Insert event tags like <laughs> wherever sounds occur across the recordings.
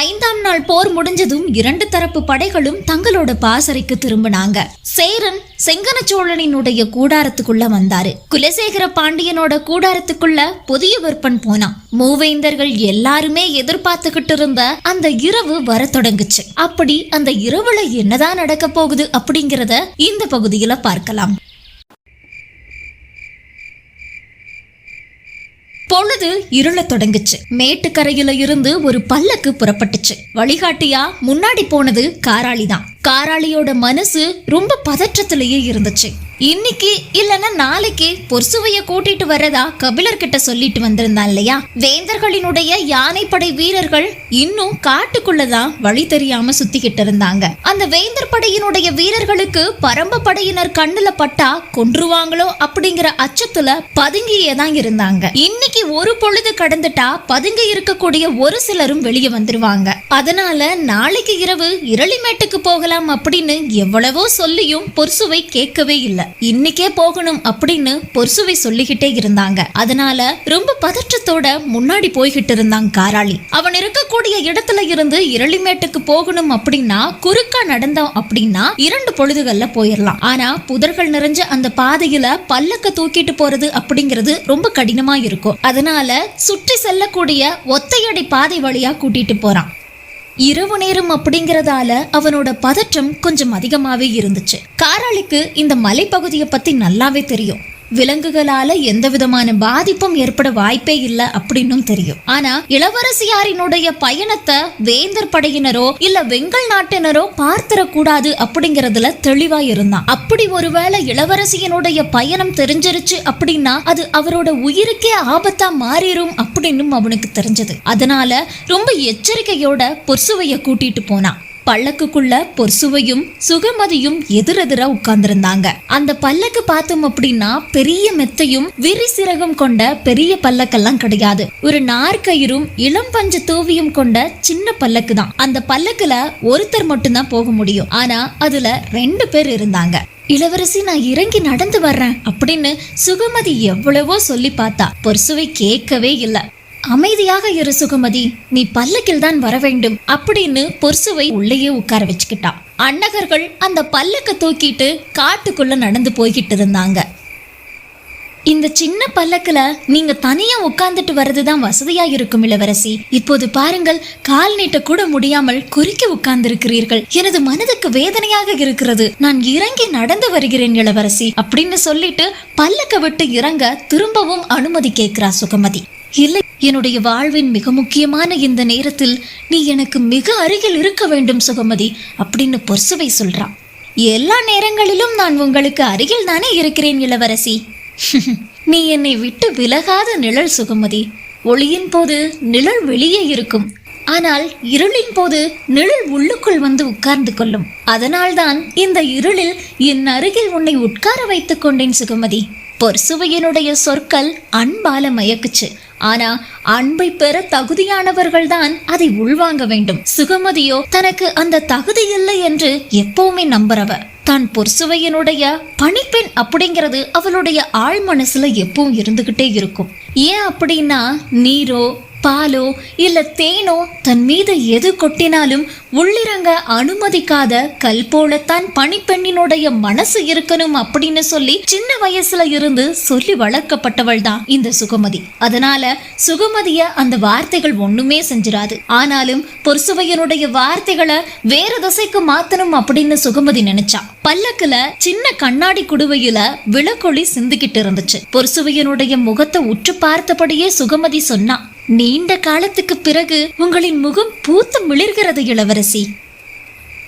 ஐந்தாம் நாள் போர் முடிஞ்சதும் இரண்டு தரப்பு படைகளும் தங்களோட பாசறைக்கு திரும்பினாங்க. சேரன் செங்கன சோழனினுடைய கூடாரத்துக்குள்ள வந்தாரு. குலசேகர பாண்டியனோட கூடாரத்துக்குள்ள புதிய விற்பன் போனான். மூவேந்தர்கள் எல்லாருமே எதிர்பார்த்துக்கிட்டு இருந்த அந்த இரவு வர தொடங்குச்சு. அப்படி அந்த இரவுல என்னதான் நடக்க போகுது அப்படிங்கறத இந்த பகுதியில பார்க்கலாம். பொழுது இருளத் தொடங்குச்சு. மேட்டுக்கரையில இருந்து ஒரு பல்லக்கு புறப்பட்டுச்சு. வழிகாட்டியா முன்னாடி போனது காராளி தான் காராளியோட மனசு ரொம்ப பதற்றத்திலேயே இருந்துச்சு. இன்னைக்கு இல்லைன்னா நாளைக்கு பொர்சுவைய கூட்டிட்டு வர்றதா கபிலர் கிட்ட சொல்லிட்டு வந்திருந்தான் இல்லையா? வேந்தர்களினுடைய யானைப்படை வீரர்கள் இன்னும் காட்டுக்குள்ளதான் வழி தெரியாம சுத்திக்கிட்டு இருந்தாங்க. அந்த வேந்தர் படையினுடைய வீரர்களுக்கு பரம்ப படையினர் கண்ணுல பட்டா கொன்றுவாங்களோ அப்படிங்கிற அச்சத்துல பதுங்கியே தான் இருந்தாங்க. இன்னைக்கு ஒரு பொழுது கடந்துட்டா பதுங்கி இருக்கக்கூடிய ஒரு சிலரும் வெளியே வந்துருவாங்க. அதனால நாளைக்கு இரவு இரளிமேட்டுக்கு போகலாம் அப்படின்னு எவ்வளவோ சொல்லியும் பொர்சுவை கேட்கவே இல்லை. இன்னைக்கே போகணும் அப்படின்னு பொர்சுவை சொல்லிக்கிட்டே இருந்தாங்க. அதனால ரொம்ப பதற்றத்தோட முன்னாடி போய்கிட்டு இருந்தாங்க காராளி. அவன் இருக்கக்கூடிய இடத்துல இருந்து இரளிமேட்டுக்கு போகணும் அப்படின்னா குறுக்கா நடந்தோம் அப்படின்னா இரண்டு பொழுதுகள்ல போயிடலாம் ஆனா புதர்கள் நிறைஞ்ச அந்த பாதையில பல்லக்க தூக்கிட்டு போறது அப்படிங்கிறது ரொம்ப கடினமா இருக்கும். அதனால சுற்றி செல்லக்கூடிய ஒத்தையடி பாதை வழியா கூட்டிட்டு போறான். இரவு நேரம் அப்படிங்கறதால அவனோட பதற்றம் கொஞ்சம் அதிகமாவே இருந்துச்சு. காராளிக்கு இந்த மலைப்பகுதியை பத்தி நல்லாவே தெரியும். விலங்குகளால எந்த விதமான பாதிப்பும் ஏற்பட வாய்ப்பே இல்லை அப்படின்னும் தெரியும். ஆனா இளவரசியாரினுடைய பயணத்தை வேந்தர் படையினரோ இல்ல வெங்கல் நாட்டினரோ பார்த்திடக்கூடாது அப்படிங்கறதுல தெளிவா இருந்தான். அப்படி ஒருவேளை இளவரசியனுடைய பயணம் தெரிஞ்சிருச்சு அப்படின்னா அது அவரோட உயிருக்கே ஆபத்தா மாறிடும் அப்படின்னும் அவனுக்கு தெரிஞ்சது. அதனால ரொம்ப எச்சரிக்கையோட பொர்சுவைய கூட்டிட்டு போனான். பல்லக்குக்குள்ள பொர்சுவையும் சுகமதியும் எதிரெதிரா உட்கார்ந்திருந்தாங்க. அந்த பல்லக்கு பார்த்தோம் அப்படின்னா பெரிய மெத்தையும் விரி சிறகும் கொண்ட பெரிய பல்லக்கெல்லாம் கிடையாது. ஒரு நார்கயிரும் இளம் பஞ்ச தூவியும் கொண்ட சின்ன பல்லக்கு தான் அந்த பல்லக்குல ஒருத்தர் மட்டும்தான் போக முடியும். ஆனா அதுல ரெண்டு பேர் இருந்தாங்க. இளவரசி நான் இறங்கி நடந்து வர்றேன் அப்படின்னு சுகமதி எவ்வளவோ சொல்லி பார்த்தா. பொர்சுவை கேட்கவே இல்லை. அமைதியாக இரு சுகமதி நீ பல்லக்கில் தான் வர வேண்டும் அப்படின்னு பொர்சுவை உள்ளேயே உட்கார வச்சுக்கிட்டா. அன்னகர்கள் அந்த பல்லக்க தூக்கிட்டு காட்டுக்குள்ள நடந்து போய்கிட்டு இருந்தாங்க. இந்த சின்ன பல்லக்கில் நீங்க தனியா உட்கார்ந்துட்டு வர்றதுதான் வசதியா இருக்கும் இளவரசி. இப்போது பாருங்கள் கால் நீட்ட கூட முடியாமல் குறுக்கி உட்கார்ந்திருக்கிறீர்கள். எனது மனதுக்கு வேதனையாக இருக்கிறது. நான் இறங்கி நடந்து வருகிறேன் இளவரசி அப்படின்னு சொல்லிட்டு பல்லக்க விட்டு இறங்க திரும்பவும் அனுமதி கேட்கிறா சுகமதி. இல்லை என்னுடைய வாழ்வின் மிக முக்கியமான இந்த நேரத்தில் நீ எனக்கு மிக அருகில் இருக்க வேண்டும் சுகமதி அப்படின்னு பொர்சுவை சொல்றான். எல்லா நேரங்களிலும் நான் உங்களுக்கு அருகில் தானே இருக்கிறேன் இளவரசி. நீ என்னை விட்டு விலகாத நிழல் சுகமதி ஒளியின் போது நிழல் வெளியே இருக்கும். ஆனால் இருளின் போது நிழல் உள்ளுக்குள் வந்து உட்கார்ந்து கொள்ளும். அதனால்தான் இந்த இருளில் என் அருகில் உன்னை உட்கார வைத்துக் கொண்டேன் சுகமதி பொர்சுவையனுடைய சொற்கள் அன்பால மயக்குச்சு. ஆனா அன்பை பெற தகுதியானவர்கள்தான் அதை உள்வாங்க வேண்டும். சுகமதியோ தனக்கு அந்த தகுதி இல்லை என்று எப்பவுமே நம்புறவ தான் பொற்சுவையனுடைய பணிப்பெண் அப்படிங்கிறது அவளுடைய ஆழ் மனசுல எப்பவும் இருந்துகிட்டே இருக்கும். ஏன் அப்படின்னா நீரோ பாலோ இல்ல தேனோ தன் மீது எது கொட்டினாலும் உள்ளிறங்க அனுமதிக்காத கல் போலத்தான் பணிப்பெண்ணினுடைய மனசு இருக்கணும் அப்படின்னு சொல்லி சின்ன வயசுல இருந்து சொல்லி வளர்க்கப்பட்டவள் தான் இந்த சுகமதி. அதனால சுகமதிய அந்த வார்த்தைகள் ஒண்ணுமே செஞ்சிடாது ஆனாலும் பொற்சுவையனுடைய வார்த்தைகளை வேற திசைக்கு மாத்தணும் அப்படின்னு சுகமதி நினைச்சா. பல்லக்குல சின்ன கண்ணாடி குடுவையில விளக்கொளி சிந்திக்கிட்டு இருந்துச்சு. பொற்சுவையனுடைய முகத்தை உற்று பார்த்தபடியே சுகமதி சொன்னா நீண்ட காலத்துக்கு பிறகு உங்களின் முகம் பூத்து மிளிர்கிறது இளவரசி.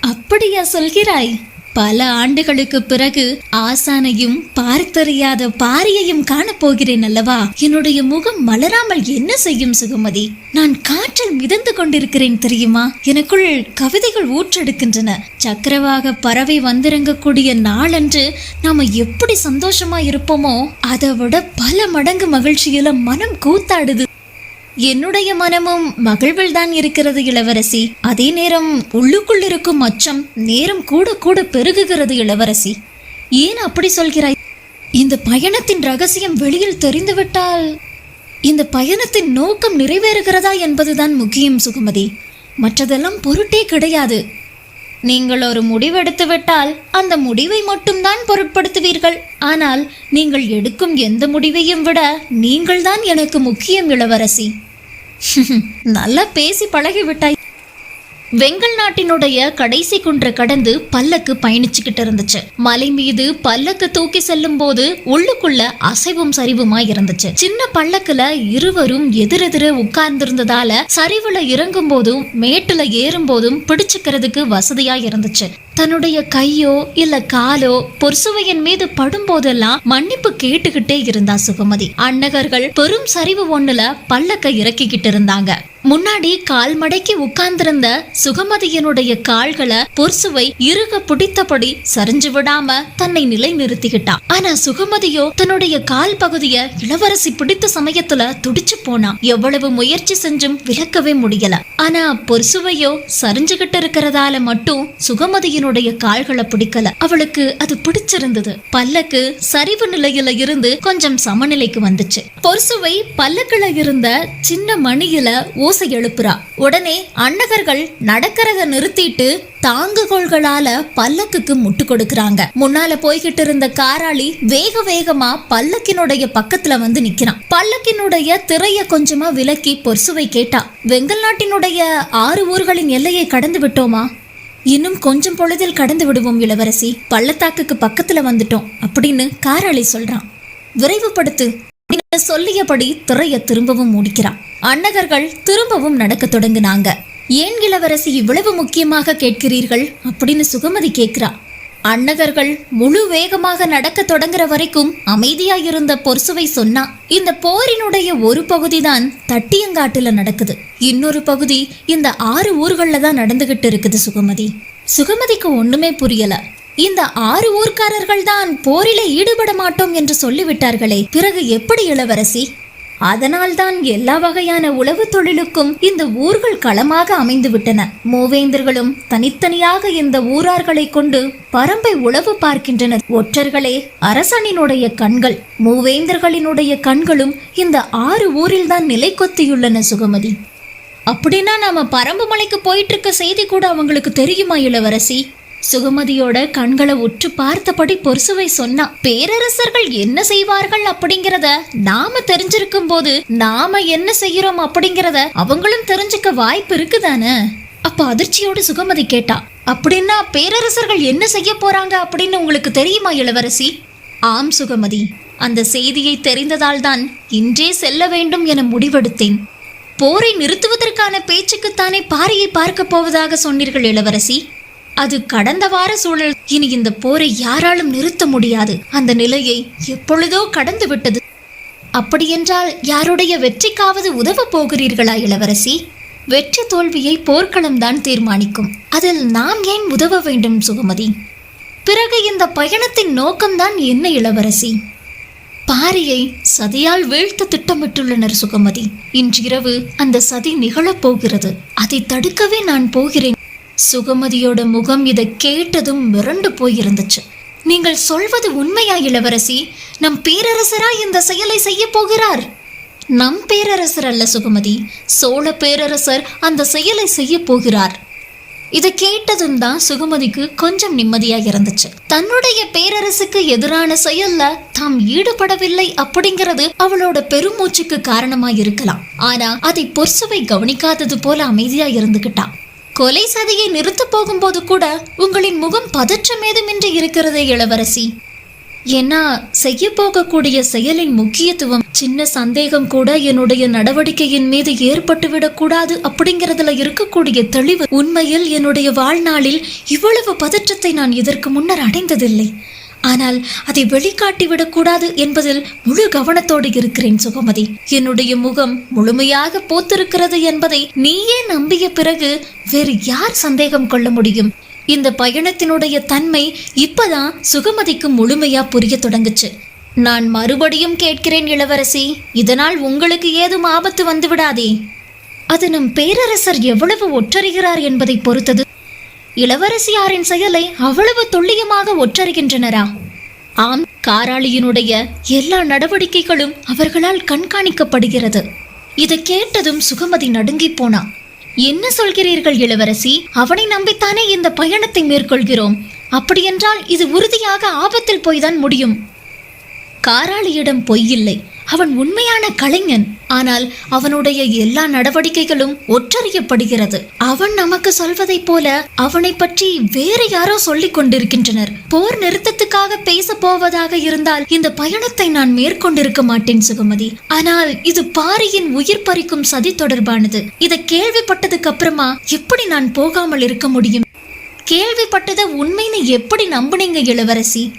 அப்படியா சொல்கிறாய்? பல ஆண்டுகளுக்கு பிறகு ஆசானையும் பார்த்தறியாத பாரியையும் காணப்போகிறேன் அல்லவா? என்னுடைய முகம் மலராமல் என்ன செய்யும் சுகமதி? நான் காற்றில் மிதந்து கொண்டிருக்கிறேன் தெரியுமா? எனக்குள் கவிதைகள் ஊற்றெடுக்கின்றன. சக்கரவாக பறவை வந்திறங்கக்கூடிய நாளன்று நாம எப்படி சந்தோஷமா இருப்போமோ அதை விட பல மடங்கு மகிழ்ச்சியில மனம் கூத்தாடுது. என்னுடைய மனமும் மகிழ்வில் தான் இருக்கிறது இளவரசி. அதே நேரம் உள்ளுக்குள் இருக்கும் அச்சம் நேரம் கூட கூட பெருகுகிறது இளவரசி. ஏன் அப்படி சொல்கிறாய்? இந்த பயணத்தின் ரகசியம் வெளியில் தெரிந்துவிட்டால் இந்த பயணத்தின் நோக்கம் நிறைவேறுகிறதா என்பதுதான் முக்கியம் சுகுமதி. மற்றதெல்லாம் பொருட்டே கிடையாது. நீங்கள் ஒரு முடிவெடுத்து விட்டால் அந்த முடிவை மட்டும்தான் பொருட்படுத்துவீர்கள். ஆனால் நீங்கள் எடுக்கும் எந்த முடிவையும் விட நீங்கள்தான் எனக்கு முக்கியம் இளவரசி. <laughs> நல்லா பேசி பழகிவிட்டாய். வெங்கல் நாட்டினுடைய கடைசி குன்றை கடந்து பல்லக்கு பயணிச்சுக்கிட்டு இருந்துச்சு. மலை மீது பல்லக்கு தூக்கி செல்லும் போது உள்ளுக்குள்ள அசைவும் சரிவுமா இருந்துச்சு. சின்ன பல்லக்குல இருவரும் எதிரெதிர உட்கார்ந்திருந்ததால சரிவுல இறங்கும் போதும் மேட்டுல ஏறும் போதும் பிடிச்சுக்கிறதுக்கு வசதியா இருந்துச்சு. தன்னுடைய கையோ இல்ல காலோ பொர்சுவையன் மீது படும் போதெல்லாம் மன்னிப்பு கேட்டுக்கிட்டே இருந்தா சுகமதி. அன்னகர்கள் பெரும் சரிவு ஒண்ணுல பல்லக்க இறக்கிக்கிட்டு இருந்தாங்க முன்னாடி கால் மடக்கி உட்கார்ந்திருந்த சுகமதியனுடைய கால்களை பொர்சுவை இறுக பிடித்தபடி சரிஞ்சு விடாம தன்னை நிலை நிறுத்திக்கிட்டான் ஆனா சுகமதியோ தன்னுடைய கால் பகுதிய இளவரசி பிடித்த சமயத்துல துடிச்சு போனா. எவ்வளவு முயற்சி செஞ்சும் விளக்கவே முடியல. ஆனா பொர்சுவையோ சரிஞ்சுகிட்டு இருக்கிறதால மட்டும் சுகமதியினுடைய கால்களை பிடிக்கல. அவளுக்கு அது பிடிச்சிருந்தது. பல்லக்கு சரிவு நிலையில இருந்து கொஞ்சம் சமநிலைக்கு வந்துச்சு. பொருசுவை பல்லக்குல இருந்த சின்ன மணியில ஓசை எழுப்புறா. உடனே அன்னகர்கள் நடக்கிறத நிறுத்திட்டு தாங்குகோள்களால பல்லக்குக்கு முட்டு கொடுக்கறாங்க. முன்னால போய்கிட்டு இருந்த காராளி வேக வேகமா பல்லக்கினுடைய பக்கத்துல வந்து நிக்கிறான். பல்லக்கினுடைய திரைய கொஞ்சமா விலக்கி பொர்சுவை கேட்டா வெங்கல் நாட்டினுடைய ஆறு ஊர்களின் எல்லையை கடந்து விட்டோமா? இன்னும் கொஞ்சம் பொழுதில் கடந்து விடுவோம் இளவரசி. பள்ளத்தாக்குக்கு பக்கத்துல வந்துட்டோம். அப்படின்னு காராளி சொல்றான். விரைவுபடுத்து. சொல்லியபடி துறைய திரும்பவும் முடிக்கிறான். அன்னகர்கள் திரும்பவும் நடக்க தொடங்கினாங்க. ஏன் இளவரசி இவ்வளவு முக்கியமாக கேட்கிறீர்கள்? அப்படின்னு சுகமதி கேட்கிறா. அன்னகர்கள் முழு வேகமாக நடக்க தொடங்குற வரைக்கும் அமைதியாயிருந்த பொர்சுவை சொன்னா இந்த போரினுடைய ஒரு பகுதி தான் தட்டியங்காட்டுல நடக்குது. இன்னொரு பகுதி இந்த ஆறு ஊர்கள்ல தான் நடந்துகிட்டு இருக்குது சுகமதி. சுகமதிக்கு ஒண்ணுமே புரியல. இந்த ஆறு ஊர்க்காரர்கள் தான் போரிலே ஈடுபட மாட்டோம் என்று சொல்லிவிட்டார்களே பிறகு எப்படி இளவரசி? அதனால்தான் எல்லா வகையான உளவு தொழிலுக்கும் இந்த ஊர்கள் களமாக அமைந்துவிட்டன. மூவேந்தர்களும் தனித்தனியாக இந்த ஊரார்களை கொண்டு பரம்பை உளவு பார்க்கின்றனர். ஒற்றர்களே அரசனினுடைய கண்கள் மூவேந்தர்களினுடைய கண்களும் இந்த ஆறு ஊரில் தான் நிலை கொத்தியுள்ளன சுகமதி. அப்படின்னா நாம பரம்பு மலைக்கு போயிட்டு இருக்க செய்தி கூட அவங்களுக்கு தெரியுமா இளவரசி? சுகமதியோட கண்களை உற்று பார்த்தபடி பொருசுவை சொன்னா பேரரசர்கள் என்ன செய்வார்கள் அப்படிங்கறத நாம தெரிஞ்சிருக்கும் போது நாம என்ன செய்யறோம் அப்படிங்கறத அவங்களும் தெரிஞ்சுக்க வாய்ப்பு இருக்குதானே? அப்ப அதிர்ச்சியோடு சுகமதி கேட்டா அப்படின்னா பேரரசர்கள் என்ன செய்ய போறாங்க அப்படின்னு உங்களுக்கு தெரியுமா இளவரசி? ஆம் சுகமதி. அந்த செய்தியை தெரிந்ததால் தான் இன்றே செல்ல வேண்டும் என முடிவெடுத்தேன். போரை நிறுத்துவதற்கான பேச்சுக்குத்தானே பாரியை பார்க்க போவதாக சொன்னீர்கள் இளவரசி? அது கடந்த வார சூழல். இனி இந்த போரை யாராலும் நிறுத்த முடியாது. அந்த நிலையை எப்பொழுதோ கடந்து விட்டது. அப்படியென்றால் யாருடைய வெற்றிக்காவது உதவ போகிறீர்களா இளவரசி? வெற்றி தோல்வியை போர்க்களம்தான் தீர்மானிக்கும். அதில் நாம் ஏன் உதவ வேண்டும் சுகமதி? பிறகு இந்த பயணத்தின் நோக்கம்தான் என்ன இளவரசி? பாரியை சதியால் வீழ்த்த திட்டமிட்டுள்ளனர் சுகமதி. இன்றிரவு அந்த சதி நிகழப் போகிறது. அதை தடுக்கவே நான் போகிறேன். சுகமதியோட முகம் இதை கேட்டதும் மிரண்டு போயிருந்துச்சு. நீங்கள் சொல்வது உண்மையா இளவரசி? நம் பேரரசரா இந்த செயலை செய்ய போகிறார். நம் பேரரசர் அல்ல சுகமதி. சோழ பேரரசர் அந்த செயலை செய்ய போகிறார். இதை கேட்டதும் தான் சுகமதிக்கு கொஞ்சம் நிம்மதியாக இருந்துச்சு. தன்னுடைய பேரரசுக்கு எதிரான செயல்ல தாம் ஈடுபடவில்லை அப்படிங்கிறது அவளோட பெருமூச்சுக்கு காரணமா இருக்கலாம் ஆனா அதை பொர்சுவை கவனிக்காதது போல அமைதியா இருந்துகிட்டான் கொலை சதியை நிறுத்தப் போகும்போது கூட உங்களின் முகம் பதற்றம் ஏதுமின்றி இருக்கிறதே இளவரசி. ஏன்னா செய்ய போகக்கூடிய செயலின் முக்கியத்துவம் சின்ன சந்தேகம் கூட என்னுடைய நடவடிக்கையின் மீது ஏற்பட்டுவிடக்கூடாது அப்படிங்கிறதுல அப்படிங்கறதுல இருக்கக்கூடிய தெளிவு உண்மையில் என்னுடைய வாழ்நாளில் இவ்வளவு பதற்றத்தை நான் இதற்கு முன்னர் அடைந்ததில்லை. ஆனால் அதை வெளிக்காட்டி விடக்கூடாது என்பதில் முழு கவனத்தோடு இருக்கிறேன் சுகமதி. என்னுடைய முகம் முழுமையாக போத்திருக்கிறது என்பதை நீயே நம்பிய பிறகு வேறு யார் சந்தேகம் கொள்ள முடியும்? இந்த பயணத்தினுடைய தன்மை இப்பதான் சுகமதிக்கு முழுமையா புரிய தொடங்குச்சு. நான் மறுபடியும் கேட்கிறேன் இளவரசி இதனால் உங்களுக்கு ஏதும் ஆபத்து வந்து விடாதே அது நம் பேரரசர் எவ்வளவு ஒற்றறிகிறார் என்பதை பொறுத்தது. இளவரசியாரின் செயலை அவ்வளவு துல்லியமாக ஒற்றறுகின்றனரா? ஆம் காராளியினுடைய எல்லா நடவடிக்கைகளும் அவர்களால் கண்காணிக்கப்படுகிறது. இதை கேட்டதும் சுகமதி நடுங்கி போனா. என்ன சொல்கிறீர்கள் இளவரசி? அவனை நம்பித்தானே இந்த பயணத்தை மேற்கொள்கிறோம். அப்படியென்றால் இது உறுதியாக ஆபத்தில் போய்தான் முடியும். காராளியிடம் பொய்யில்லை அவன் உண்மையான கலைஞன். ஆனால் அவனுடைய எல்லா நடவடிக்கைகளும் ஒற்றறியப்படுகிறது. அவன் நமக்கு சொல்வதைப் போல அவனை பற்றி வேறு யாரோ சொல்லிக் கொண்டிருக்கின்றனர். போர் நிறுத்தத்துக்காக பேச போவதாக இருந்தால் இந்த பயணத்தை நான் மேற்கொண்டிருக்க மாட்டேன் சுகமதி. ஆனால் இது பாரியின் உயிர் பறிக்கும் சதி தொடர்பானது. இதை கேள்விப்பட்டதுக்கு அப்புறமா எப்படி நான் போகாமல் இருக்க முடியும்? கேள்விப்பட்டதை உண்மைன்னு எப்படி நம்புனீங்க இளவரசி?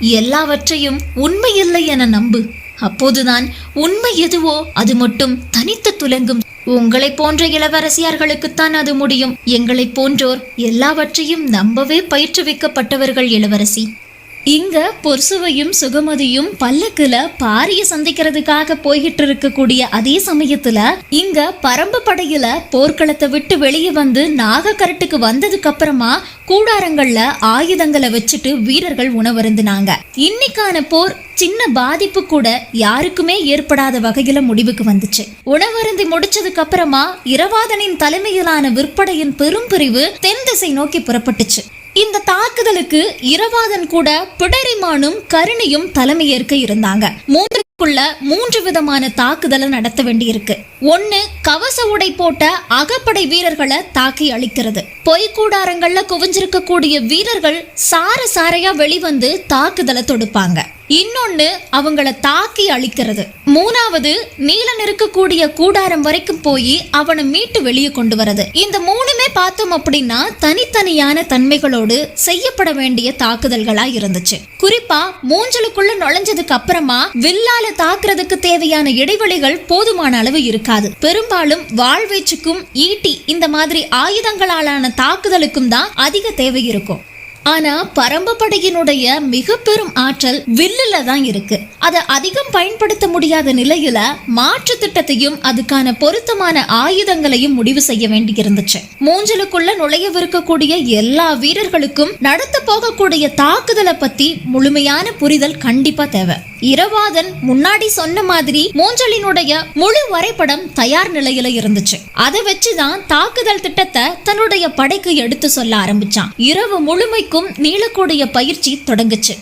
எல்லாவற்றையும் உண்மை இல்லை என நம்பு. அப்போதுதான் உண்மை எதுவோ அது மட்டும் தனித்து துலங்கும். உங்களைப் போன்ற இளவரசியார்களுக்குத்தான் அது முடியும். எங்களைப் போன்றோர் எல்லாவற்றையும் நம்பவே பயிற்றுவிக்கப்பட்டவர்கள் இளவரசி. இங்க பொர்சுவையும் சுகமதியும் பல்லக்குல பாரிய சந்திக்கிறதுக்காக போய்கிட்டு இருக்கக்கூடிய அதே சமயத்துல இங்க பரம்பு படையில போர்க்களத்தை விட்டு வெளியே வந்து நாகக்கரட்டுக்கு வந்ததுக்கு அப்புறமா கூடாரங்கள்ல ஆயுதங்களை வச்சுட்டு வீரர்கள் உணவருந்தினாங்க. இன்னைக்கான போர் சின்ன பாதிப்பு கூட யாருக்குமே ஏற்படாத வகையில முடிவுக்கு வந்துச்சு. உணவருந்தி முடிச்சதுக்கு அப்புறமா இரவாதனின் தலைமையிலான விற்படையின் பெரும் பிரிவு தென் திசை நோக்கி புறப்பட்டுச்சு. இந்த தாக்குதலுக்கு இரவாதன் கூட பிடரிமானும் கருணையும் தலைமையேற்க இருந்தாங்க. மூன்றுக்குள்ள மூன்று விதமான தாக்குதலை நடத்த வேண்டியிருக்கு. ஒன்னு கவச உடை போட்ட அகப்படை வீரர்களை தாக்கி அழிக்கிறது. பொய்க்கூடாரங்கள்ல குவிஞ்சிருக்கக்கூடிய வீரர்கள் சார சாரையா வெளிவந்து தாக்குதலை தொடுப்பாங்க. இன்னொன்று அவங்கள தாக்கி அழிக்கிறது. மூணாவது நீலன் இருக்கக்கூடிய கூடாரம் வரைக்கும் போய் அவனை மீட்டு வெளியே கொண்டு வரது. இந்த மூணுமே பார்த்தோம் அப்படின்னா தனித்தனியான தன்மைகளோடு செய்யப்பட வேண்டிய தாக்குதல்களா இருந்துச்சு. குறிப்பா மூஞ்சலுக்குள்ள நுழைஞ்சதுக்கு அப்புறமா வில்லால தாக்குறதுக்கு தேவையான இடைவெளிகள் போதுமான அளவு இருக்காது. பெரும்பாலும் வாழ்வீச்சுக்கும் ஈட்டி இந்த மாதிரி ஆயுதங்களாலான தாக்குதலுக்கும் தான் அதிக தேவை இருக்கும். ஆனா பரம்பு படையினுடைய மிக பெரும் ஆற்றல் வில்லுல தான் இருக்கு. அதை அதிகம் பயன்படுத்த முடியாத நிலையில மாற்று திட்டத்தையும் அதுக்கான பொருத்தமான ஆயுதங்களையும் முடிவு செய்ய வேண்டி இருந்துச்சு மூஞ்சலுக்குள்ள நுழையவிருக்கக்கூடிய எல்லா வீரர்களுக்கும் நடத்த போகக்கூடிய தாக்குதலை பத்தி முழுமையான புரிதல் கண்டிப்பா தேவை. இரவாதன் முன்னாடி சொன்ன மாதிரி மூஞ்சலினுடைய முழு வரைபடம் தயார் நிலையில இருந்துச்சு. அதை வச்சுதான் தாக்குதல் திட்டத்தை தன்னுடைய படைக்கு எடுத்து சொல்ல ஆரம்பிச்சான். இரவு முழுமைக்கும் நீளக்கூடிய பயிற்சி தொடங்குச்சு.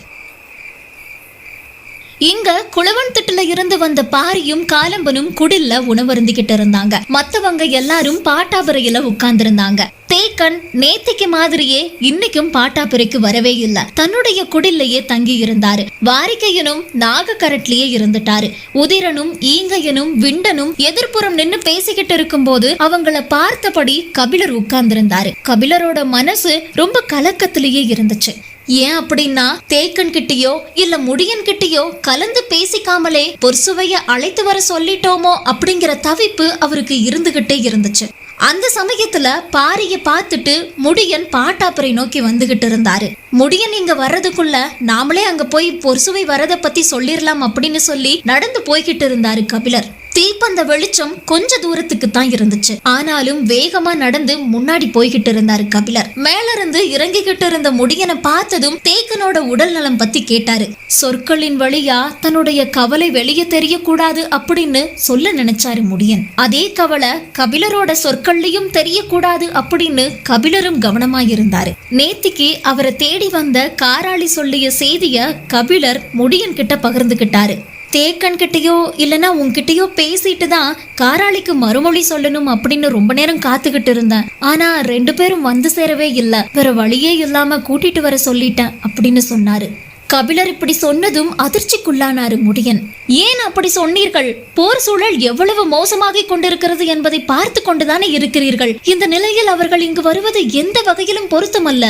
இங்க குளவன் திட்டுல இருந்து வந்த பாரியும் காலம்பனும் குடில்ல உணவருந்திக்கிட்டு இருந்தாங்க. மத்தவங்க எல்லாரும் பாட்டாபுரையில உட்கார்ந்திருந்தாங்க. தேக்கன் நேத்திக்கு மாதிரியே இன்னைக்கும் பாட்டாபுரைக்கு வரவே இல்ல. தன்னுடைய குடில்லையே தங்கி இருந்தாரு. வாரிக்கையனும் நாகக்கரட்லயே இருந்துட்டாரு. உதிரனும் ஈங்கையனும் விண்டனும் எதிர்ப்புறம் நின்னு பேசிக்கிட்டு இருக்கும்போது அவங்கள பார்த்தபடி கபிலர் உட்கார்ந்திருந்தாரு. கபிலரோட மனசு ரொம்ப கலக்கத்திலேயே இருந்துச்சு. ஏன் அப்படின்னா தேக்கன் கிட்டயோ இல்ல முடியன் கிட்டயோ கலந்து பேசிக்காமலே பொர்சுவைய அழைத்து வர சொல்லிட்டோமோ அப்படிங்கிற தவிப்பு அவருக்கு இருந்துகிட்டே இருந்துச்சு. அந்த சமயத்துல பாரிய பார்த்துட்டு முடியன் பாட்டாப்புரை நோக்கி வந்துகிட்டு இருந்தாரு. முடியன் இங்க வர்றதுக்குள்ள நாமளே அங்க போய் பொர்சுவை வரத பத்தி சொல்லிடலாம் அப்படின்னு சொல்லி நடந்து போய்கிட்டு இருந்தாரு கபிலர். தீப்பந்த வெளிச்சம் கொஞ்ச தூரத்துக்கு தான் இருந்துச்சு. ஆனாலும் வேகமா நடந்து முன்னாடி போய்கிட்டு இருந்தாரு கபிலர். மேல இருந்து இறங்கிக்கிட்டு இருந்த முடியனை பார்த்ததும் தேக்கனோட உடல் நலம் பத்தி கேட்டாரு. சொற்களின் வழியா தன்னுடைய கவலை வெளியே தெரியக்கூடாது அப்படின்னு சொல்ல நினைச்சாரு முடியன். அதே கவலை கபிலரோட சொற்கள்லயும் தெரியக்கூடாது அப்படின்னு கபிலரும் கவனமாயிருந்தாரு நேத்திக்கு அவரை தேடி வந்த காராளி சொல்லிய செய்திய கபிலர் முடியன் கிட்ட பகிர்ந்துகிட்டாரு. தேக்கன்கிட்டயோ இல்லைன்னா இல்லனா உன்கிட்டயோ பேசிட்டு தான் காராளிக்கு மறுமொழி சொல்லணும் அப்படின்னு ரொம்ப நேரம் காத்துக்கிட்டு இருந்தேன். ஆனா ரெண்டு பேரும் வந்து சேரவே இல்ல. வேற வழியே இல்லாம கூட்டிட்டு வர சொல்லிட்டேன் அப்படின்னு சொன்னாரு. கபிலர் இப்படி சொன்னதும் அதிர்ச்சிக்குள்ளானாரு முடியன். ஏன் அப்படி சொன்னீர்கள்? போர் சூழல் எவ்வளவு மோசமாகிக் கொண்டிருக்கிறது என்பதை பார்த்து கொண்டுதானே இருக்கிறீர்கள். இந்த நிலையில் அவர்கள் இங்கு வருவது எந்த வகையிலும் பொருத்தமல்ல.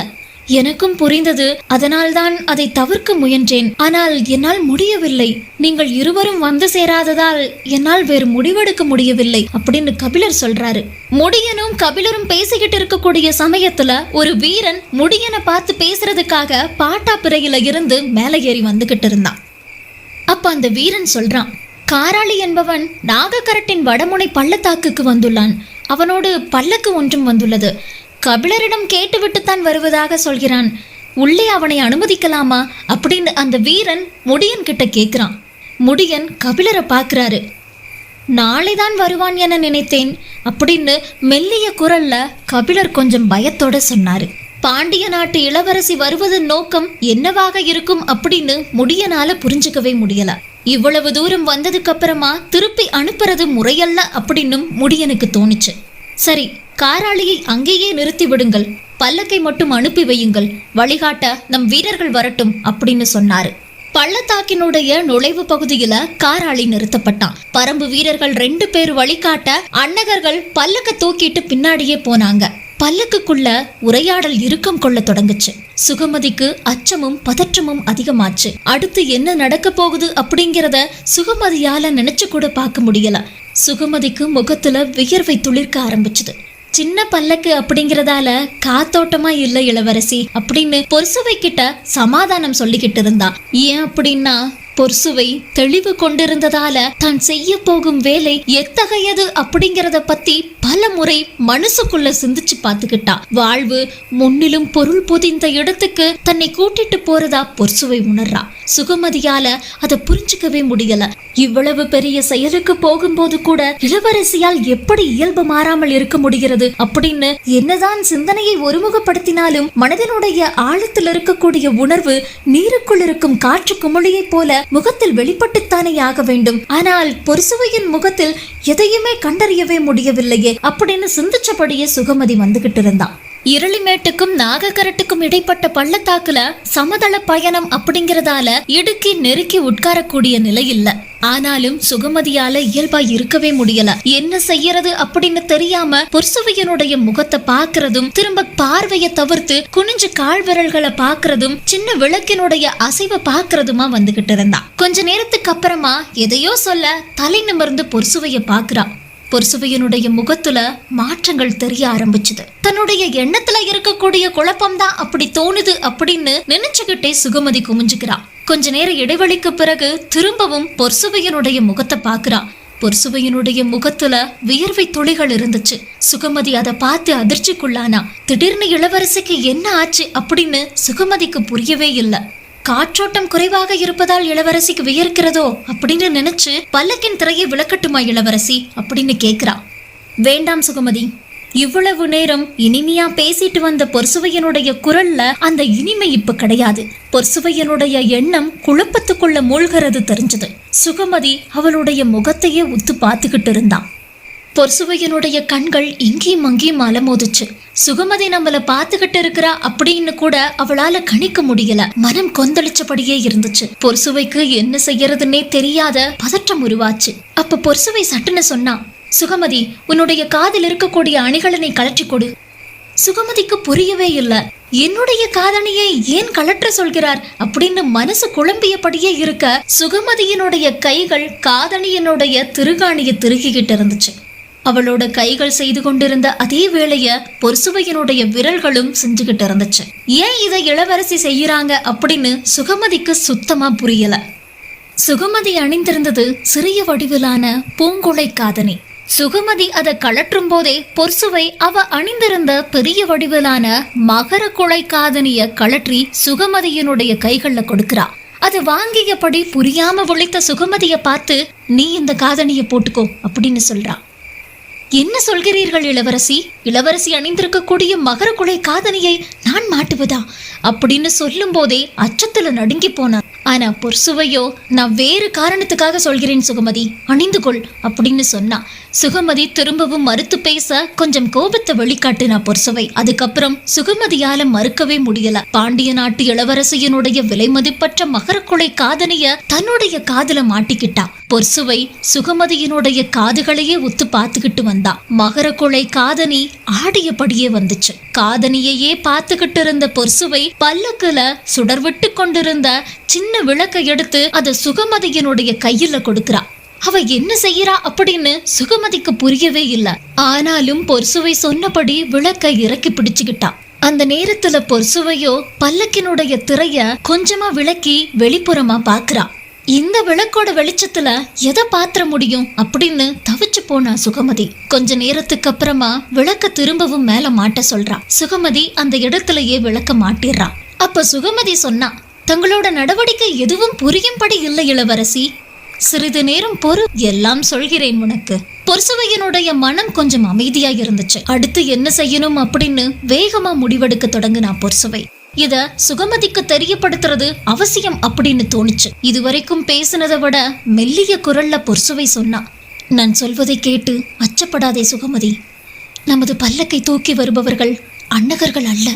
எனக்கும் புரிந்தது. அதனால்தான் அதை தவிர்க்க முயன்றேன். ஆனால் என்னால் முடியவில்லை. நீங்கள் இருவரும் வந்து சேராததால் என்னால் வேறு முடிவெடுக்க முடியவில்லை அப்படின்னு கபிலர் சொல்றாரு. முடியனும் கபிலரும் பேசிக்கிட்டு இருக்கக்கூடிய சமயத்துல ஒரு வீரன் முடியனை பார்த்து பேசுறதுக்காக பாட்டாப்பிறையில இருந்து மேலே ஏறி வந்துகிட்டு இருந்தான். அப்ப அந்த வீரன் சொல்றான் காராளி என்பவன் நாகக்கரட்டின் வடமுனை பள்ளத்தாக்குக்கு வந்துள்ளான். அவனோடு பல்லக்கு ஒன்றும் வந்துள்ளது. கபிலரிடம் கேட்டுவிட்டுத்தான் வருவதாக சொல்கிறான். உள்ளே அவனை அனுமதிக்கலாமா? அப்படின்னு அந்த வீரன் முடியன் கிட்ட கேட்குறான். முடியன் கபிலரை பார்க்குறாரு. நாளைதான் வருவான் என நினைத்தேன் அப்படின்னு மெல்லிய குரல்ல கபிலர் கொஞ்சம் பயத்தோட சொன்னாரு. பாண்டிய நாட்டு இளவரசி வருவதன் நோக்கம் என்னவாக இருக்கும்? அப்படின்னு முடியனால புரிஞ்சுக்கவே முடியல. இவ்வளவு தூரம் வந்ததுக்கு அப்புறமா திருப்பி அனுப்புறது முறையல்ல அப்படின்னும் முடியனுக்கு தோணுச்சு. சரி காராளியை அங்கேயே நிறுத்தி விடுங்கள். பல்லக்கை மட்டும் அனுப்பி வையுங்கள். வழிகாட்ட நம் வீரர்கள் வரட்டும் அப்படின்னு சொன்னாரு. பள்ளத்தாக்கினுடைய நுழைவு பகுதியில காராளி நிறுத்தப்பட்டான். பரம்பு வீரர்கள் ரெண்டு பேர் வழிகாட்ட அன்னகர்கள் பல்லக்க தூக்கிட்டு பின்னாடியே போனாங்க. பல்லக்குக்குள்ள உரையாடல் இறுக்கம் கொள்ள தொடங்குச்சு. சுகமதிக்கு அச்சமும் பதற்றமும் அதிகமாச்சு. அடுத்து என்ன நடக்க போகுது அப்படிங்கிறத சுகமதியால நினைச்சு கூட பார்க்க முடியல. சுகமதிக்கு முகத்துல வியர்வை துளிர்க்க ஆரம்பிச்சது. சின்ன பல்லக்கு அப்படிங்கிறதால காத்தோட்டமா இல்ல இளவரசி அப்படின்னு பொருசுவை கிட்ட சமாதானம் சொல்லிக்கிட்டு இருந்தா ஏன் அப்படின்னா பொர்சுவை தெளிவு கொண்டிருந்ததால தான் செய்ய போகும் வேலை எத்தகையது அப்படிங்கறத பத்தி பல முறை மனசுக்குள்ள சிந்திச்சு பார்த்துக்கிட்டா. வாழ்வு முன்னிலும் பொருள் பொதிந்த இடத்துக்கு தன்னை கூட்டிட்டு போறதா பொர்சுவை உணர்றா. சுகமதியால அதை புரிஞ்சுக்கவே முடியல. இவ்வளவு பெரிய செயலுக்கு போகும்போது கூட இளவரசியால் எப்படி இயல்பு மாறாமல் இருக்க முடிகிறது அப்படின்னு என்னதான் சிந்தனையை ஒருமுகப்படுத்தினாலும் மனதினுடைய ஆழத்தில் இருக்கக்கூடிய உணர்வு நீருக்குள் இருக்கும் காற்று குமிழியைப் போல முகத்தில் வெளிப்பட்டுத்தானே ஆக வேண்டும். ஆனால் பொருசுவையின் முகத்தில் எதையுமே கண்டறியவே முடியவில்லையே அப்படின்னு சிந்திச்சபடியே சுகமதி வந்துகிட்டு இருந்தான் இருளிமேட்டுக்கும் நாகக்கரட்டுக்கும் இடைப்பட்ட பள்ளத்தாக்குல சமதள பயணம் அப்படிங்கறதால இடுக்கி நெருக்கி உட்காரக்கூடிய நிலை இல்ல. ஆனாலும் சுகமதியால இயல்பா இருக்கவே முடியல. என்ன செய்யறது அப்படின்னு தெரியாம பொர்சுவையனுடைய முகத்தை பாக்குறதும் திரும்ப பார்வைய தவிர்த்து குனிஞ்சு கால் விரல்களை பாக்குறதும் சின்ன விளக்கினுடைய அசைவை பாக்குறதுமா வந்துகிட்டு இருந்தான். கொஞ்ச நேரத்துக்கு அப்புறமா எதையோ சொல்ல தலை நிமிர்ந்து பொர்சுவைய பாக்குறான் பொர்சுவையனுடைய முகத்துல மாற்றங்கள் தெரிய ஆரம்பிச்சுது. தன்னுடைய எண்ணத்துல இருக்கக்கூடிய குழப்பம் தான் அப்படி தோணுது அப்படின்னு நினைச்சுக்கிட்டே சுகமதி குமிஞ்சுக்கிறா. கொஞ்ச நேர இடைவெளிக்கு பிறகு திரும்பவும் பொர்சுவையனுடைய முகத்தை பாக்குறா. பொர்சுவையனுடைய முகத்துல வியர்வை துளிகள் இருந்துச்சு. சுகமதி அதை பார்த்து அதிர்ச்சிக்குள்ளானா திடீர்னு இளவரசிக்கு என்ன ஆச்சு அப்படின்னு சுகமதிக்கு புரியவே இல்லை. காற்றோட்டம் குறைவாக இருப்பதால் இளவரசிக்கு வியர்க்கிறதோ அப்படின்னு நினைச்சு பல்லக்கின் திரையை விளக்கட்டுமா இளவரசி அப்படின்னு கேக்குறா. வேண்டாம் சுகமதி. இவ்வளவு நேரம் இனிமையா பேசிட்டு வந்த பொர்சுவையனுடைய குரல்ல அந்த இனிமை இப்ப கிடையாது. பொர்சுவையனுடைய எண்ணம் குழப்பத்துக்குள்ள மூழ்கிறது தெரிஞ்சது. சுகமதி அவளுடைய முகத்தையே உத்து பார்த்துக்கிட்டு இருந்தான் பொர்சுவையனுடைய கண்கள் இங்கேயும் அங்கேயும் அலமோதுச்சு. சுகமதி நம்மள பார்த்துக்கிட்டு இருக்கிறா அப்படின்னு கூட அவளால கணிக்க முடியல. மனம் கொந்தளிச்சபடியே இருந்துச்சு. பொர்சுவைக்கு என்ன செய்யறதுன்னே தெரியாத பதற்றம் உருவாச்சு. அப்ப பொர்சுவை சட்டுன்னு சொன்னா சுகமதி உன்னுடைய காதில் இருக்கக்கூடிய அணிகலனை கழற்றி கொடு. சுகமதிக்கு புரியவே இல்ல. என்னுடைய காதணியை ஏன் கலற்ற சொல்கிறார்? அப்படின்னு மனசு குழம்பியபடியே இருக்க சுகமதியினுடைய கைகள் காதணியினுடைய திருகாணியை திருகிக்கிட்டு இருந்துச்சு. அவளோட கைகள் செய்து கொண்டிருந்த அதே வேளைய பொர்சுவையனுடைய விரல்களும் செஞ்சுகிட்டு இருந்துச்சு. ஏன் இதை இளவரசி செய்யறாங்க அப்படின்னு சுகமதிக்கு சுத்தமா புரியல. சுகமதி அணிந்திருந்தது சிறிய வடிவிலான பூங்குழை காதணி. சுகமதி அதை கழற்றும் போதே பொர்சுவை அவ அணிந்திருந்த பெரிய வடிவிலான மகர குலை காதனிய கழற்றி சுகமதியினுடைய கைகள்ல கொடுக்கிறா. அது வாங்கியபடி புரியாம ஒழித்த சுகமதிய பார்த்து நீ இந்த காதணிய போட்டுக்கோ அப்படின்னு சொல்றா. என்ன சொல்கிறீர்கள் இளவரசி? இளவரசி அணிந்திருக்கக்கூடிய மகர குலை காதணியை நான் மாட்டுவதா? அப்படின்னு சொல்லும் போதே அச்சத்துல நடுங்கி போனார் ஆனா பொர்சுவையோ நான் வேறு காரணத்துக்காக சொல்கிறேன் சுகமதி. அணிந்து கொள் அப்படின்னு சொன்னா. சுகமதி திரும்பவும் மறுத்து பேச கொஞ்சம் கோபத்தை வெளிக்காட்டினா பொர்சுவை அதுக்கப்புறம் சுகமதியால மறுக்கவே முடியல. பாண்டிய நாட்டு இளவரசியினுடைய விலை மதிப்பற்ற மகரக்குலை காதணிய தன்னுடைய காதல மாட்டிக்கிட்டா. பொர்சுவை சுகமதியினுடைய காதுகளையே உத்து பார்த்துக்கிட்டு வந்தா. மகரக்குலை காதணி ஆடியபடியே வந்துச்சு. காதணியையே பார்த்துக்கிட்டு இருந்த பொர்சுவை பல்லுக்குல சுடர் விட்டு கொண்டிருந்த சின்ன விளக்கை எடுத்து அதை சுகமதியினுடைய கையில கொடுக்கறா. அவ என்ன செய்யறா அப்படின்னு சுகமதிக்கு புரியவே இல்ல. ஆனாலும் பொர்சுவை சொன்னபடி விளக்கை இறக்கி பிடிச்சுக்கிட்டா. அந்த நேரத்துல பொர்சுவையோ பல்லக்கினுடைய திரைய கொஞ்சமா விளக்கி வெளிப்புறமா பாக்குறா இந்த விளக்கோட வெளிச்சத்துல எதை பாத்திர முடியும் அப்படின்னு தவிச்சு போனா சுகமதி. கொஞ்ச நேரத்துக்கு அப்புறமா விளக்க திரும்பவும் மேல மாட்ட சொல்றா. சுகமதி அந்த இடத்துலயே விளக்க மாட்டிடுறா. அப்ப சுகமதி சொன்னா தங்களோட நடவடிக்கை எதுவும் புரியும்படி இல்லை இளவரசி. சிறிது நேரம் பொறு எல்லாம் சொல்கிறேன் உனக்கு. பொற்சுவையனுடைய மனம் கொஞ்சம் அமைதியா இருந்துச்சு. அடுத்து என்ன செய்யணும்? அப்படின்னு வேகமா முடிவெடுக்க தொடங்கினா பொறுசுவை. இத சுகமதிக்கு தெரியப்படுத்துறது அவசியம் அப்படின்னு தோணுச்சு. இதுவரைக்கும் பேசினதை விட மெல்லிய குரல்ல பொற்சுவை சொன்னா நான் சொல்வதை கேட்டு அச்சப்படாதே சுகமதி. நமது பல்லக்கை தூக்கி வருபவர்கள் அன்னகர்கள் அல்ல.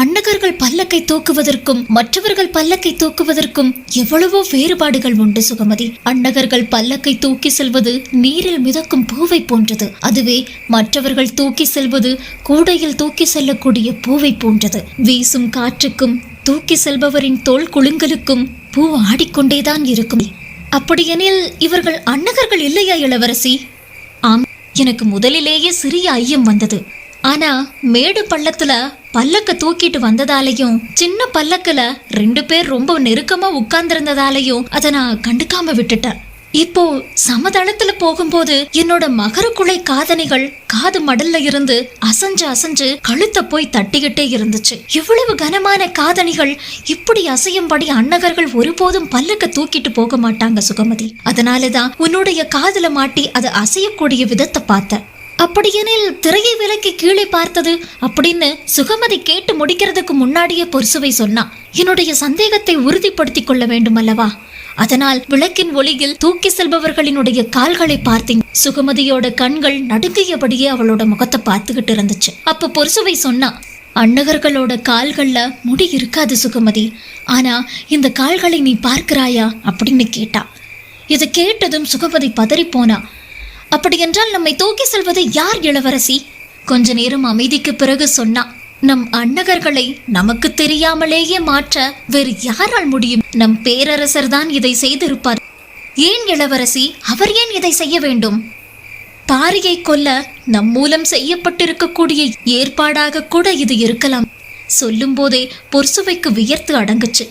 அன்னகர்கள் பல்லக்கை தூக்குவதற்கும் மற்றவர்கள் பல்லக்கை தூக்குவதற்கும் எவ்வளவோ வேறுபாடுகள் உண்டு சுகமதி. அன்னகர்கள் பல்லக்கை தூக்கி செல்வது நீரில் மிதக்கும் பூவை போன்றது. அதுவே மற்றவர்கள் தூக்கி செல்வது கூடையில் தூக்கி செல்லக்கூடிய பூவை போன்றது. வீசும் காற்றுக்கும் தூக்கி செல்பவரின் தோல் குலுங்கலுக்கும் பூ ஆடிக்கொண்டேதான் இருக்கும். அப்படியெனில் இவர்கள் அன்னகர்கள் இல்லையா இளவரசி? ஆம் எனக்கு முதலிலேயே சிறிய ஐயம் வந்தது. ஆனா மேடு பள்ளத்துல பல்லக்க தூக்கிட்டு வந்ததாலையும் சின்ன பல்லக்கில் ரெண்டு பேர் ரொம்ப நெருக்கமா உட்கார்ந்திருந்ததாலையும் அதை நான் கண்டுக்காம விட்டுட்டேன். இப்போ சமதளத்துல போகும்போது என்னோட மகரக்குலை காதணிகள் காது மடல்ல இருந்து அசைஞ்சு அசைஞ்சு கழுத்தை போய் தட்டிக்கிட்டே இருந்துச்சு. இவ்வளவு கனமான காதணிகள் இப்படி அசையும்படி அன்னகர்கள் ஒருபோதும் பல்லக்க தூக்கிட்டு போக மாட்டாங்க சுகமதி. அதனாலதான் உன்னுடைய காதுல மாட்டி அதை அசையக்கூடிய விதத்தை பார்த்தேன். அப்படியெனில் திரையை விலக்கி கீழே பார்த்தது அப்படின்னு சுகமதி கேட்டு முடிக்கிறதுக்கு முன்னாடியே பொருசுவை சொன்னா. என்னுடைய சந்தேகத்தை உறுதிப்படுத்திக் கொள்ள வேண்டும் அல்லவா அதனால் விளக்கின் ஒளியில் தூக்கி செல்பவர்களினுடைய கால்களை பார்த்தீங்க சுகமதியோட கண்கள் நடுங்கியபடியே அவளோட முகத்தை பார்த்துக்கிட்டு இருந்துச்சு. அப்ப பொருசுவை சொன்னா அன்னகர்களோட கால்கள்ல முடி இருக்காது சுகமதி. ஆனா இந்த கால்களை நீ பார்க்கிறாயா? அப்படின்னு கேட்டா. இதை கேட்டதும் சுகமதி பதறி போனா அப்படியென்றால் நம்மை தூக்கி செல்வது யார் இளவரசி? கொஞ்ச நேரம் அமைதிக்கு பிறகு சொன்னா நம் அன்னகர்களை நமக்கு தெரியாமலேயே மாற்ற வேறு யாரால் முடியும்? நம் பேரரசர் தான் இதை செய்திருப்பார். ஏன் இளவரசி அவர் ஏன் இதை செய்ய வேண்டும்? பாரியை கொல்ல நம் மூலம் செய்யப்பட்டிருக்கக்கூடிய ஏற்பாடாக கூட இது இருக்கலாம். சொல்லும்போதே பொர்சுவைக்கு வியர்த்து அடங்குச்சு.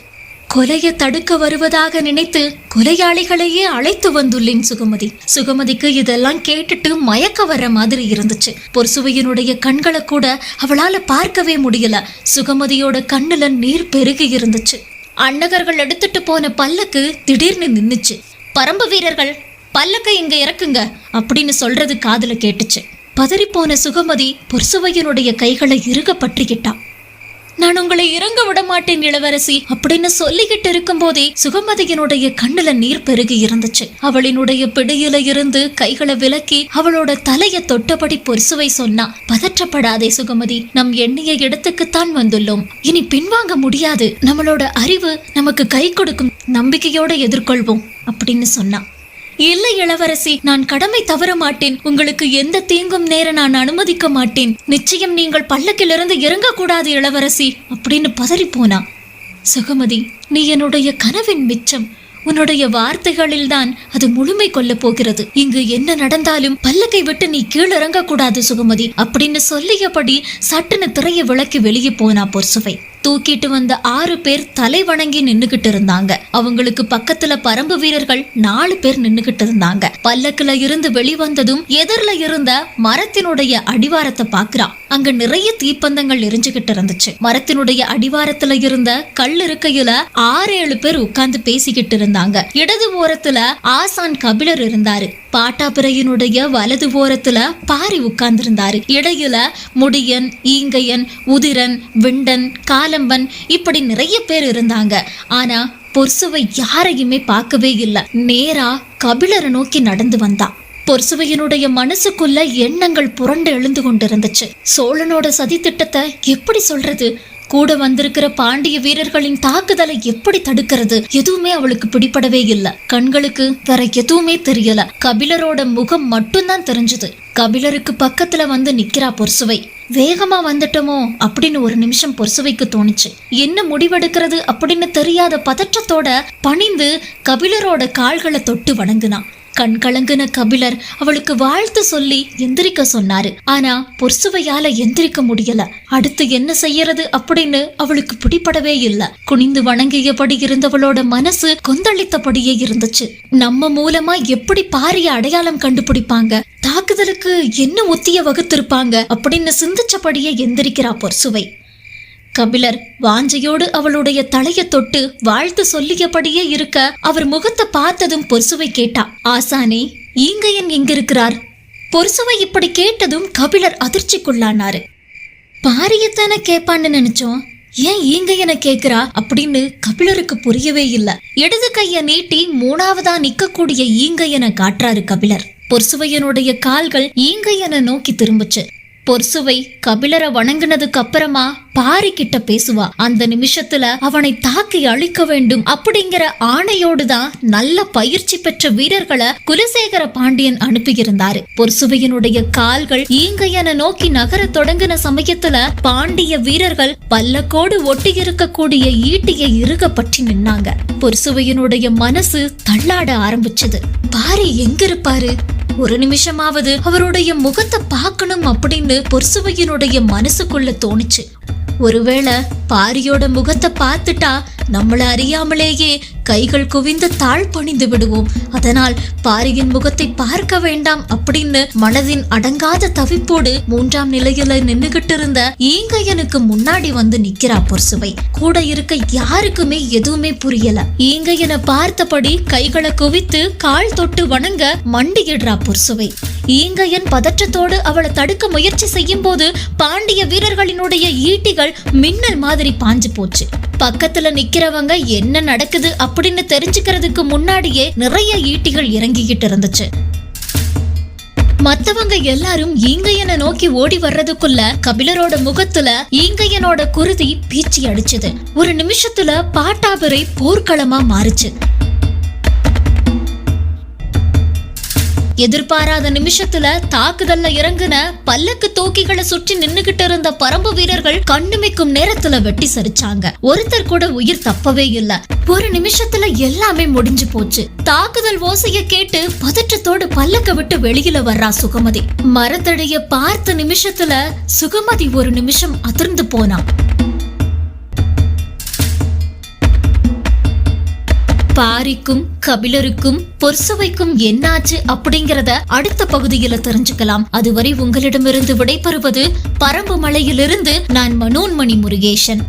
கொலையை தடுக்க வருவதாக நினைத்து கொலையாளிகளையே அழைத்து வந்துள்ளேன் சுகமதி. சுகமதிக்கு இதெல்லாம் கேட்டுட்டு மயக்க வர மாதிரி இருந்துச்சு. பொர்சுவையினுடைய கண்களை கூட அவளால பார்க்கவே முடியல. சுகமதியோட கண்ணுல நீர் பெருகி இருந்துச்சு. அன்னகர்கள் எடுத்துட்டு போன பல்லக்கு திடீர்னு நின்னுச்சு. பரம்பு வீரர்கள் பல்லக்கை இங்க இறக்குங்க அப்படின்னு சொல்றது காதுல கேட்டுச்சு. பதறிப்போன சுகமதி பொற்சுவையனுடைய கைகளை இறுக பற்றிக்கிட்டான் நான் உங்களை இறங்க விட மாட்டேன் இளவரசி. அப்படின்னு சொல்லிக்கிட்டு இருக்கும்போதே சுகமதியினுடைய கண்ணுல நீர் பெருகி இருந்துச்சு. அவளினுடைய பிடியில இருந்து கைகளை விலக்கி அவளோட தலைய தொட்டபடி பொரிசுவை சொன்னா பதற்றப்படாதே சுகமதி. நம் எண்ணிய இடத்துக்குத்தான் வந்துள்ளோம். இனி பின்வாங்க முடியாது. நம்மளோட அறிவு நமக்கு கை கொடுக்கும் நம்பிக்கையோட எதிர்கொள்வோம் அப்படின்னு சொன்னா. இல்லை இளவரசி நான் கடமை தவற மாட்டேன். உங்களுக்கு எந்த தீங்கும் நேர நான் அனுமதிக்க மாட்டேன். நிச்சயம் நீங்கள் பல்லக்கிலிருந்து இறங்கக்கூடாது இளவரசி அப்படின்னு பதறி போனா. சுகமதி நீ என்னுடைய கனவின் மிச்சம். உன்னுடைய வார்த்தைகளில்தான் அது முழுமை கொள்ள போகிறது. இங்கு என்ன நடந்தாலும் பல்லக்கை விட்டு நீ கீழிறங்க கூடாது சுகமதி அப்படின்னு சொல்லியபடி சட்டுன்னு திரைய விளக்கி வெளியே போனா பொர்சுவை தூக்கிட்டு வந்த ஆறு பேர் தலை வணங்கி நின்னுகிட்டு இருந்தாங்க. அவங்களுக்கு பக்கத்துல பரம்பு வீரர்கள் நாலு பேர் நின்னுகிட்டு இருந்தாங்க. பல்லக்குல இருந்து வெளிவந்ததும் எதிரில இருந்த மரத்தினுடைய அடிவாரத்தை பாக்குறான் அங்க நிறைய தீப்பந்தங்கள் எரிஞ்சுகிட்டு இருந்துச்சு. மரத்தினுடைய அடிவாரத்துல இருந்த கல் இருக்கையில ஆறு ஏழு பேர் உட்கார்ந்து பேசிக்கிட்டு இருந்தாங்க. இடது ஓரத்துல ஆசான் கபிலர் இருந்தாரு. பாட்டாபிரையினுடைய வலது ஓரத்துல பாரி உட்கார்ந்திருந்தாரு. இடையில முடியன் ஈங்கையன் உதிரன் விண்டன் காலம்பன் இப்படி நிறைய பேர் இருந்தாங்க. ஆனா பொர்சுவை யாரையுமே பார்க்கவே இல்லை. நேரா கபிலரை நோக்கி நடந்து வந்தா. பொர்சுவையினுடைய மனசுக்குள்ள எண்ணங்கள் புரண்டு எழுந்து கொண்டிருந்துச்சு. சோழனோட சதி திட்டத்தை எப்படி சொல்றது? கூட வந்திருக்கிற பாண்டிய வீரர்களின் தாக்குதலை எப்படி தடுக்கிறது எதுவுமே அவளுக்கு பிடிபடவே இல்லை. கண்களுக்கு வேற எதுவுமே தெரியல. கபிலரோட முகம் மட்டும்தான் தெரிஞ்சது. கபிலருக்கு பக்கத்துல வந்து நிக்கிறா பொர்சுவை வேகமா வந்துட்டோமோ அப்படின்னு ஒரு நிமிஷம் பொர்சுவைக்கு தோணுச்சு. என்ன முடிவெடுக்கிறது அப்படின்னு தெரியாத பதற்றத்தோட பணிந்து கபிலரோட கால்களை தொட்டு வணங்குனான் கண் கலங்கின கபிலர் அவளுக்கு வாழ்த்து சொல்லி எந்திரிக்க சொன்னாரு. ஆனா பொர்சுவையால எந்திரிக்க முடியல. அடுத்து என்ன செய்யறது அப்படின்னு அவளுக்கு பிடிபடவே இல்ல. குனிந்து வணங்கியபடி இருந்தவளோட மனசு கொந்தளித்தபடியே இருந்துச்சு. நம்ம மூலமா எப்படி பாரிய அடையாளம் கண்டுபிடிப்பாங்க? தாக்குதலுக்கு என்ன ஒத்திய வகுத்திருப்பாங்க? அப்படின்னு சிந்திச்சபடியே எந்திரிக்கிறா பொர்சுவை கபிலர் வாஞ்சையோடு அவளுடைய தலையை தொட்டு வாழ்த்து சொல்லியபடியே இருக்க அவர் முகத்தை பார்த்ததும் பொறுசுவை கேட்டா ஆசானே ஈங்கையன் எங்கிருக்கிறார்? பொறுசுவை இப்படி கேட்டதும் கபிலர் அதிர்ச்சிக்குள்ளானாரு. பாரியத்தான கேட்பான்னு நினைச்சோம்? ஏன் ஈங்கையனை கேட்கிறா? அப்படின்னு கபிலருக்கு புரியவே இல்லை. இடது கைய நீட்டி மூணாவதா நிக்கக்கூடிய ஈங்கையனை காட்டுறாரு கபிலர். பொர்சுவையனுடைய கால்கள் ஈங்கையனை நோக்கி திரும்புச்சு. பொர்சுவை கபிலரை வணங்கினதுக்கு அப்புறமா பாரி கிட்ட பேசுவா அந்த நிமிஷத்துல அவனை தாக்கி அழிக்க வேண்டும் அப்படிங்கிற ஆணையோடு தான் நல்ல பயிற்சி பெற்ற வீரர்களை குலசேகர பாண்டியன் அனுப்பியிருந்தாரு. பொர்சுவையனுடைய கால்கள் ஈங்கையன நோக்கி நகர தொடங்கின சமயத்துல பாண்டிய வீரர்கள் பல்லக்கோடு ஒட்டி இருக்கக்கூடிய ஈட்டியை இறுக பற்றி நின்னாங்க. பொர்சுவையனுடைய மனசு தள்ளாட ஆரம்பிச்சது. பாரி எங்க இருப்பாரு ஒரு நிமிஷமாவது அவருடைய முகத்தை பார்க்கணும் அப்படின்னு பொர்சுவையனுடைய மனசுக்குள்ள தோணுச்சு. ஒருவேளை பாரியோட முகத்தை பார்த்துட்டா நம்மள அறியாமலேயே கைகள் குவிந்து தாழ் பணிந்து விடுவோம். அதனால் பாரியின் முகத்தை பார்க்க வேண்டாம் அப்படின்னு மனதின் அடங்காத தவிப்போடு மூன்றாம் நிலையில நின்னுகிட்டு இருந்த ஈங்கையனுக்கு முன்னாடி வந்து நிக்கிறா பொர்சுவை கூட இருக்க யாருக்குமே எதுவுமே புரியல. ஈங்கையனை பார்த்தபடி கைகளை குவித்து கால் தொட்டு வணங்க மண்டியிடுறா பொர்சுவை ஈங்கையன் பதற்றத்தோடு அவளை தடுக்க முயற்சி செய்யும் போது பாண்டிய வீரர்களினுடைய ஈட்டிகள் மின்னல் மாதிரி பாஞ்சு போச்சு. பக்கத்துல நிக்கிறவங்க என்ன நடக்குது அப்படின்னு தெரிஞ்சுக்கிறதுக்கு முன்னாடியே நிறைய ஈட்டிகள் இறங்கிக்கிட்டு இருந்துச்சு. மத்தவங்க எல்லாரும் ஈங்கையனை நோக்கி ஓடி வர்றதுக்குள்ள கபிலரோட முகத்துல ஈங்கையனோட குருதி பீச்சி அடிச்சது. ஒரு நிமிஷத்துல பாட்டாபுரை போர்க்களமா மாறுச்சு. எதிர்பாராத நிமிஷத்துல தாக்குதல்ல இறங்குன பல்லக்கு தோக்கிகளை சுற்றி நின்னுகிட்டு இருந்த பரம்பு வீரர்கள் கண்ணுமிக்கும் நேரத்துல வெட்டி சரிச்சாங்க. ஒருத்தர் கூட உயிர் தப்பவே இல்ல. ஒரு நிமிஷத்துல எல்லாமே முடிஞ்சு போச்சு. தாக்குதல் ஓசைய கேட்டு பதற்றத்தோடு பல்லக்க விட்டு வெளியில வர்றா சுகமதி. மரத்தடைய பார்த்த நிமிஷத்துல சுகமதி ஒரு நிமிஷம் அதிர்ந்து போனான் பாரிக்கும் கபிலருக்கும் பொர்சுவைக்கும் என்னாச்சு அப்படிங்கறத அடுத்த பகுதியில தெரிஞ்சுக்கலாம். அதுவரை உங்களிடமிருந்து விடைபெறுவது பரம்பு மலையிலிருந்து நான் மனோன்மணி முருகேசன்.